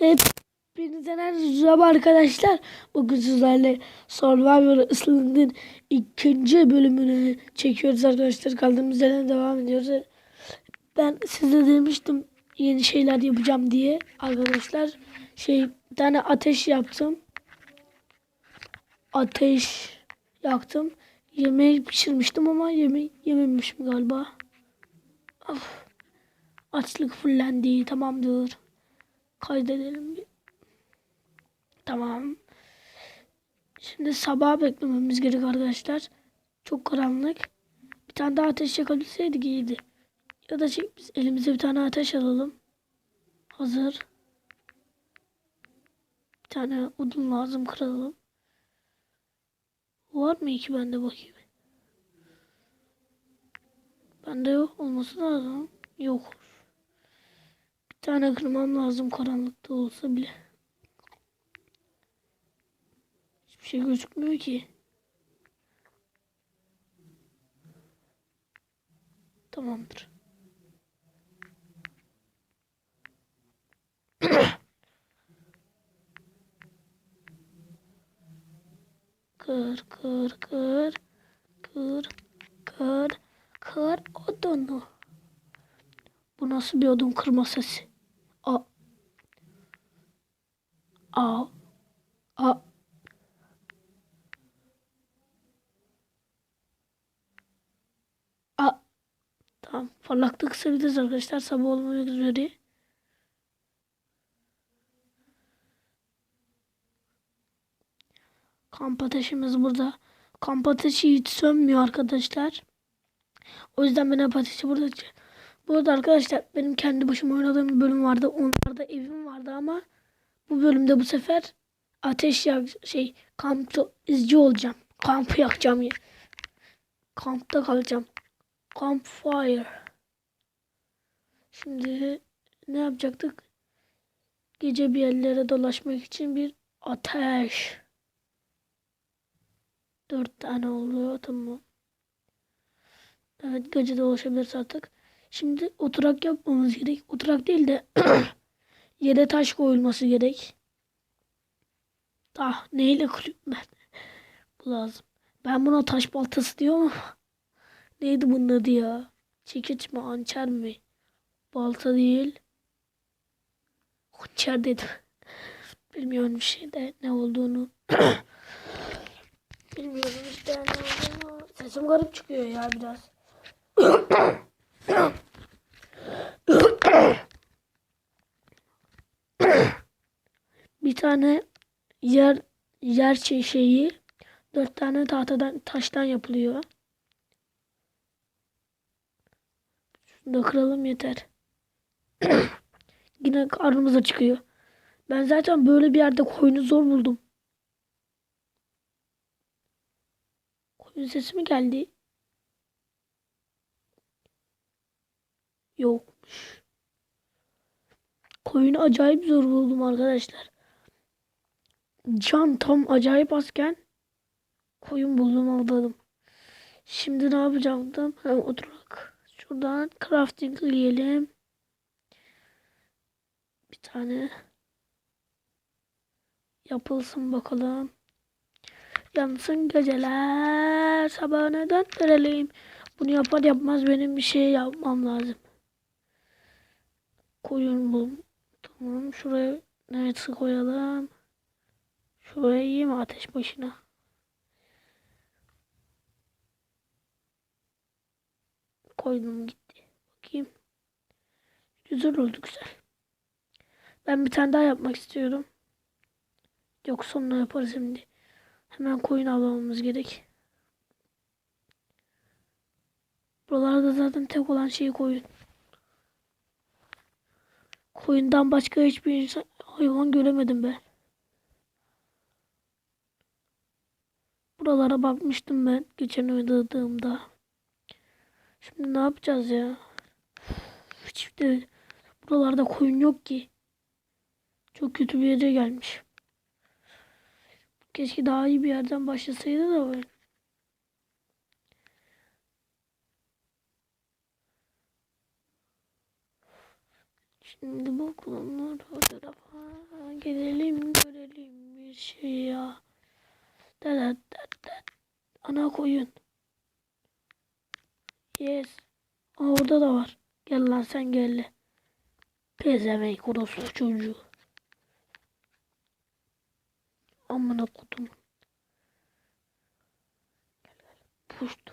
Hepinize merhaba arkadaşlar. Bugün sizlerle Survivor Island'ın ikinci bölümünü çekiyoruz arkadaşlar. Kaldığımız yerden devam ediyoruz. Ben size demiştim yeni şeyler yapacağım diye arkadaşlar. Şey bir tane ateş yaptım. Ateş yaktım. Yemeği pişirmiştim ama yemeği yememişim galiba. Of. Açlık fullendi. Tamamdır. Kaydedelim bir. Tamam. Şimdi sabah beklememiz gerek arkadaşlar. Çok karanlık. Bir tane daha ateş yakabilseydik iyiydi. Ya da şey, biz elimize bir tane ateş alalım. Hazır. Bir tane odun lazım kıralım. Var mı iki bende bakayım. Bende yok olması lazım. Yok. Tane kırmam lazım karanlıkta olsa bile. Hiçbir şey gözükmüyor ki. Tamamdır. kır kır kır kır kır kır odunu. Bu nasıl bir odun kırma sesi? Tamam. Parlaklığı kısabiliriz arkadaşlar. Sabah olmak üzere. Kamp ateşimiz burada. Kamp ateşi hiç sönmüyor arkadaşlar. O yüzden ben hep ateşi burada bu arada arkadaşlar benim kendi başıma oynadığım bir bölüm vardı. Onlarda evim vardı ama bu bölümde bu sefer ateş yak şey kampta izci olacağım. Kampı yakacağım ya. Kampta kalacağım. Campfire. Şimdi ne yapacaktık? Gece bir yerlere dolaşmak için bir ateş. Dört tane oluyor tamam. Evet gece dolaşabiliriz artık. Şimdi oturak yapmamız gerek. Oturak değil de yere taş koyulması gerek. Ah neyle kurayım ben? Bu lazım. Ben buna taş baltası diyorum. Neydi bunun adı ya? Çekiç mi? Hançer mi? Balta değil. Hançer dedim. Bilmiyorum bir şey de ne olduğunu. Bilmiyorum işte ne olduğunu. Sesim garip çıkıyor ya biraz. bir tane yer yer şey- şeyi dört tane tahtadan taştan yapılıyor. Şunu da kıralım yeter. Yine karnımıza çıkıyor. Ben zaten böyle bir yerde koyunu zor buldum. Koyun sesi mi geldi? Yokmuş. Koyunu acayip zor buldum arkadaşlar. Can tam acayip azken koyun buldum avladım. Şimdi ne yapacaktım? Ha, oturak. Şuradan crafting yiyelim. Bir tane yapılsın bakalım. Yansın geceler sabahına döndürelim. Bunu yapar yapmaz benim bir şey yapmam lazım. Koyun bul. Tamam şuraya neresi koyalım? Şuraya iyi ateş başına? Koydum gitti. Bakayım. Güzel oldu güzel. Ben bir tane daha yapmak istiyorum. Yok sonra yaparız şimdi. Hemen koyun avlamamız gerek. Buralarda zaten tek olan şey koyun. Koyundan başka hiçbir insan, hayvan göremedim ben. Buralara bakmıştım ben geçen oynadığımda. Şimdi ne yapacağız ya? Hiçbir buralarda koyun yok ki. Çok kötü bir yere gelmiş. Keşke daha iyi bir yerden başlasaydı da böyle. Şimdi bu kullanılır fotoğrafa. Gidelim görelim bir şey ya. Da da da da. Ana koyun. Yes. Orada da var. Gel lan sen gel. Pezevenk orospu çocuğu. Amına kodum. Gel gel. Puşt.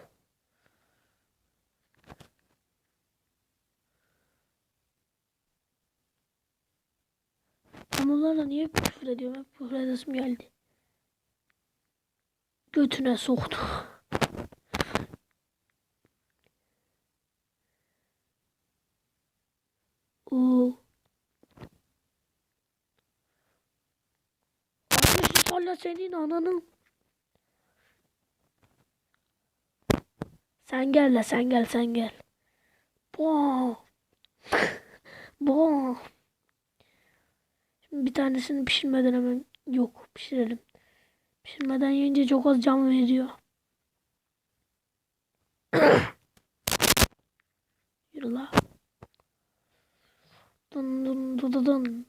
Ben niye küfür ediyorum? Hep küfür edesim geldi. Götüne soktu. Oo. Kardeşim salla senin ananın. Sen gel la sen gel sen gel. Boğa. Boğa. Şimdi bir tanesini pişirmeden hemen yok pişirelim. Pişirmeden yiyince çok az can veriyor. Yürü la. Dın dın dı dı dın.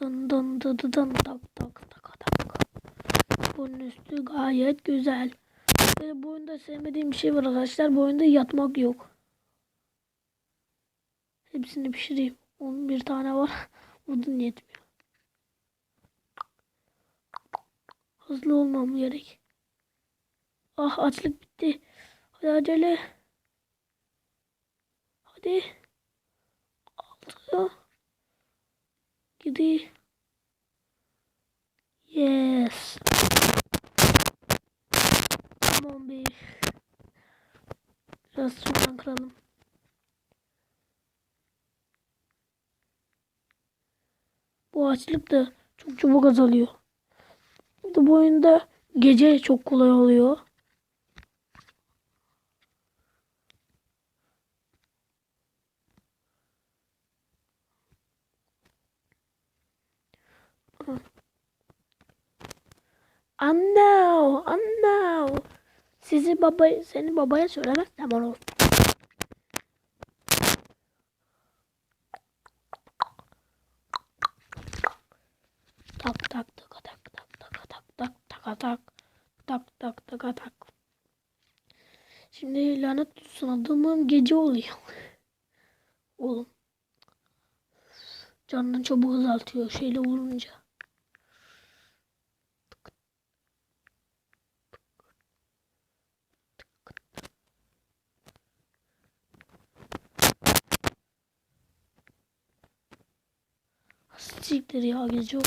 Dın dın dı dı dın. Tak tak tak tak. Bunun üstü gayet güzel. Ve bu oyunda sevmediğim bir şey var arkadaşlar. Bu oyunda yatmak yok. Hepsini pişireyim. 11 tane var. Odun yetmiyor. Hızlı olmam gerek. Ah açlık bitti. Hadi acele. Hadi. Altı. Gidi. Yes. Tamam bir. Biraz sudan kıralım. Bu açlık da çok çabuk azalıyor. Bir de bu oyunda gece çok kolay oluyor. Anne, anne. Sizi baba, seni babaya söylemezsem olur. Tak tak tak tak tak tak tak tak tak tak tak tak tak tak. Şimdi lanet olsun adamım gece oluyor. Oğlum. Canını çabuk azaltıyor şeyle vurunca. Ya gece oluyor.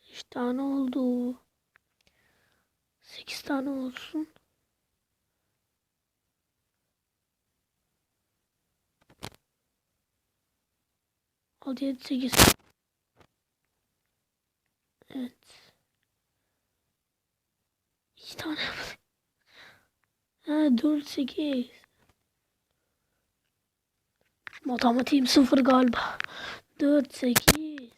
Beş tane oldu. Sekiz tane olsun. 6, 7, 8. Evet. İki tane Ha 4, 8. Matematiğim sıfır galiba. 4, 8.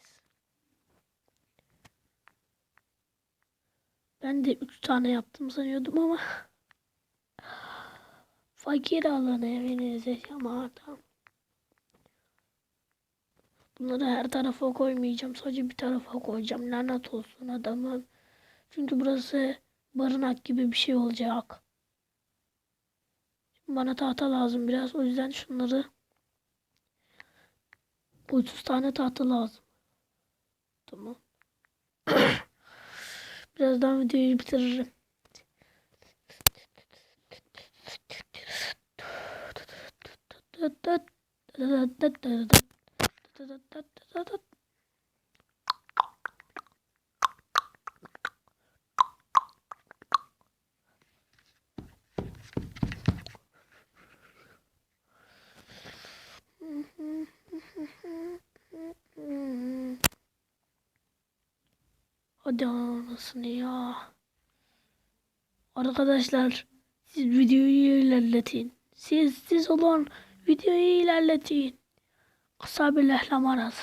Ben de 3 tane yaptım sanıyordum ama. Fakir alanı evinize şamartam. Bunları her tarafa koymayacağım. Sadece bir tarafa koyacağım. Lanet olsun adamım. Çünkü burası barınak gibi bir şey olacak. Şimdi bana tahta lazım biraz. O yüzden şunları 30 tane tahta lazım. Tamam. Birazdan videoyu bitiririm. Hadi anasını ya. Arkadaşlar siz videoyu ilerletin. Siz siz olan videoyu ilerletin. قصاب الأهل مرض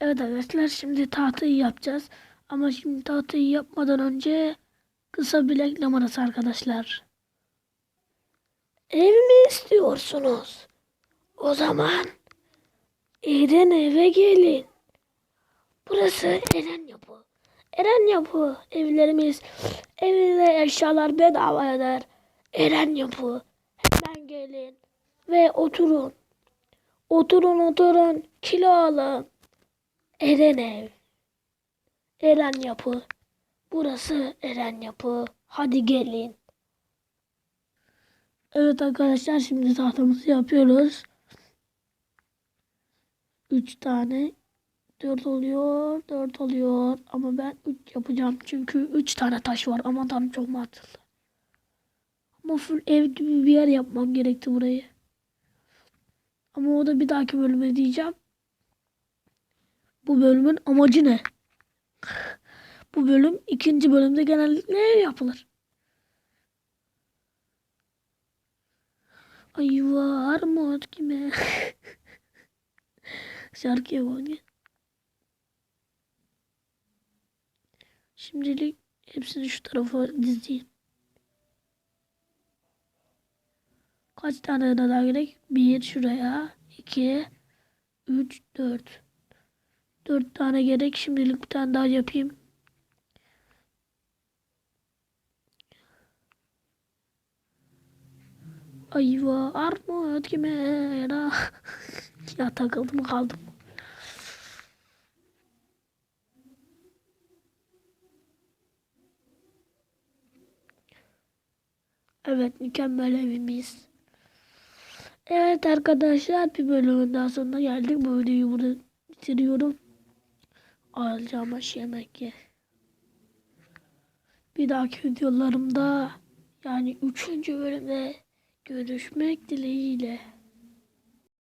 Evet arkadaşlar şimdi tahtayı yapacağız. Ama şimdi tahtayı yapmadan önce kısa bir reklam arası arkadaşlar. Ev mi istiyorsunuz? O zaman Eren eve gelin. Burası Eren Yapı. Eren Yapı evlerimiz, evde eşyalar bedava eder. Eren Yapı. Hemen gelin ve oturun. Oturun oturun kilo alın. Eren ev. Eren Yapı. Burası Eren Yapı. Hadi gelin. Evet arkadaşlar şimdi tahtamızı yapıyoruz. 3 tane 4 oluyor 4 oluyor ama ben 3 yapacağım çünkü 3 tane taş var aman tanrım çok mantıklı. Ama full ev gibi bir yer yapmam gerekti burayı. Ama o da bir dahaki bölüme diyeceğim. Bu bölümün amacı ne? Bu bölüm ikinci bölümde genellikle yapılır. Ay var mı kime? Şarkıya bak. Şimdilik hepsini şu tarafa dizeyim. Kaç tane daha gerek? Bir şuraya. iki, üç, dört. Dört tane gerek. Şimdilik bir tane daha yapayım. Ayva armut ya ya takıldım kaldım. Evet mükemmel evimiz. Evet arkadaşlar bir bölümün daha sonuna geldik. Bu videoyu burada bitiriyorum. Alacağım aş yemek ye. Bir dahaki videolarımda yani 3. bölümde görüşmek dileğiyle.